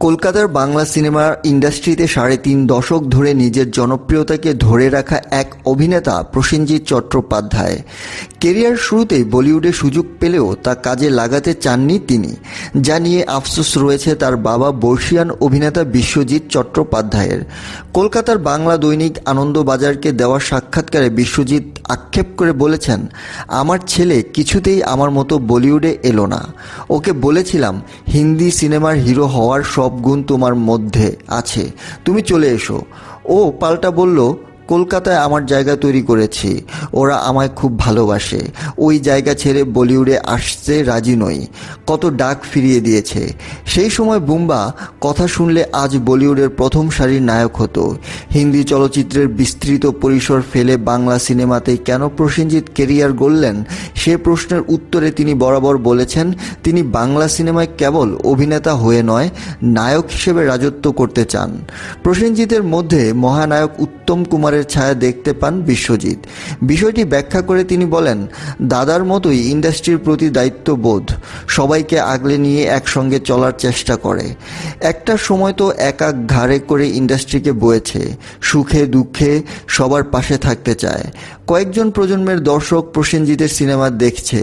কলকাতার বাংলা সিনেমার ইন্ডাস্ট্রিতে সাড়ে তিন দশক ধরে নিজের জনপ্রিয়তাকে ধরে রাখা এক অভিনেতা প্রসেনজিৎ চট্টোপাধ্যায়। কেরিয়ার শুরুতেই বলিউডে সুযোগ পেলেও তা কাজে লাগাতে চাননি তিনি, যা নিয়ে আফসোস রয়েছে তার বাবা বর্ষিয়ান অভিনেতা বিশ্বজিৎ চট্টোপাধ্যায়ের। কলকাতার বাংলা দৈনিক আনন্দবাজারকে দেওয়া সাক্ষাৎকারে বিশ্বজিৎ আক্ষেপ করে বলেছেন, আমার ছেলে কিছুতেই আমার মতো বলিউডে এলো না। ওকে বলেছিলাম, হিন্দি সিনেমার হিরো হওয়ার সব গুণ তোমার মধ্যে আছে, তুমি চলে এসো। ও পাল্টা বলল কলকাতায় আমার জায়গা তৈরি করেছি। ওরা আমায় খুব ভালোবাসে। ওই জায়গা ছেড়ে বলিউডে আসতে রাজি নই। কত ডাক ফিরিয়ে দিয়েছে। সেই সময় বুম্বা কথা শুনলে আজ বলিউডের প্রথম সারির নায়ক হতো। হিন্দি চলচ্চিত্রের বিস্তৃত পরিসর ফেলে বাংলা সিনেমাতে কেন প্রসেনজিৎ কেরিয়ার গড়লেন? সে প্রশ্নের উত্তরে তিনি বরাবর বলেছেন, তিনি বাংলা সিনেমায় কেবল অভিনেতা হয়ে নয়, নায়ক হিসেবে রাজত্ব করতে চান। প্রসেনজিতের মধ্যে মহানায়ক উত্তম কুমারের ছায়া দেখতে পান বিশ্বজিৎ। বিষয়টি ব্যাখ্যা করে তিনি বলেন, দাদার মতোই ইন্ডাস্ট্রির প্রতি দায়িত্ববোধ। সবাইকে আগলে নিয়ে একসঙ্গে চলার চেষ্টা করে। একটা সময় তো একা ঘাড়ে করে ইন্ডাস্ট্রিকে বয়েছে। সুখে দুঃখে সবার পাশে থাকতে চায়। কয়েকজন প্রজন্মের দর্শক প্রসেনজিতের সিনেমা দেখছে।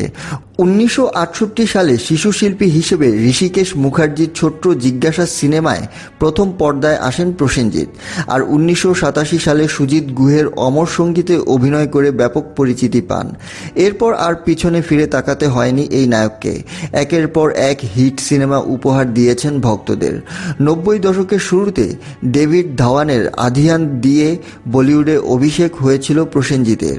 উনিশশো আটষট্টি সালে শিশু শিল্পী হিসেবে ঋষিকেশ মুখার্জির ছোট্ট জিজ্ঞাসা সিনেমায় প্রথম পর্দায় আসেন প্রসেনজিৎ। আর উনিশশো সাতাশি সালে সুজিত গুহের অমর সঙ্গীতে অভিনয় করে ব্যাপক পরিচিতি পান। এরপর আর পিছনে ফিরে তাকাতে হয়নি এই নায়ককে। একের পর এক হিট সিনেমা উপহার দিয়েছেন ভক্তদের। নব্বই দশকের শুরুতে ডেভিড ধাওয়ানের আধিয়ান দিয়ে বলিউডে অভিষেক হয়েছিল প্রসেনজিতের।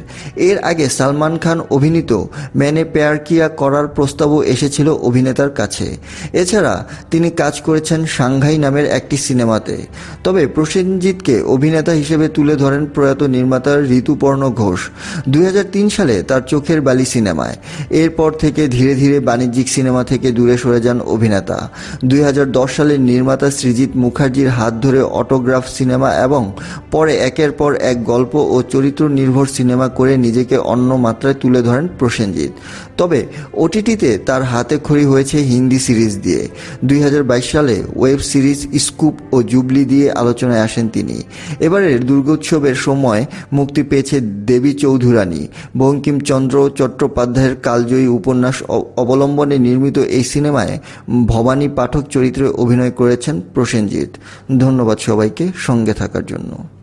এর আগে সালমান খান অভিনীত ম্যানে পেয়ার কিয়া করার প্রস্তাবও এসেছিল অভিনেতার কাছে। এছাড়া তিনি কাজ করেছেন সাংঘাই নামের একটি সিনেমাতে। তবে প্রসেনজিৎকে অভিনেতা হিসেবে তুলে ধরেন প্রয়াত নির্মাতা ঋতুপর্ণ ঘোষ। দুই হাজার তিন সালে তার চোখের বালি সিনেমায়। এরপর থেকে ধীরে ধীরে বাণিজ্যিক সিনেমা থেকে দূরে সরে যান অভিনেতা। দুই হাজার দশ সালে নির্মাতা সৃজিত মুখার্জির হাত ধরে অটোগ্রাফ সিনেমা এবং পরে একের পর এক গল্প ও চরিত্র নির্ভর সিনেমা করে নিজেকে অন্য মাত্রায় তুলে ধরেন প্রসেনজিৎ। তবে ওটিটিতে তার হাতে খড়ি হয়েছে হিন্দি সিরিজ দিয়ে। দুই হাজার বাইশ সালে ওয়েব সিরিজ স্কুপ ও জুবলি দিয়ে আলোচনায় আসেন তিনি। এবারের দুর্গোৎসবের সময় মুক্তি পেয়েছে দেবী চৌধুরানী। বঙ্কিমচন্দ্র চট্টোপাধ্যায়ের কালজয়ী উপন্যাস অবলম্বনে নির্মিত এই সিনেমায় ভবানী পাঠক চরিত্রে অভিনয় করেছেন প্রসেনজিৎ। ধন্যবাদ সবাইকে সঙ্গে থাকার জন্য।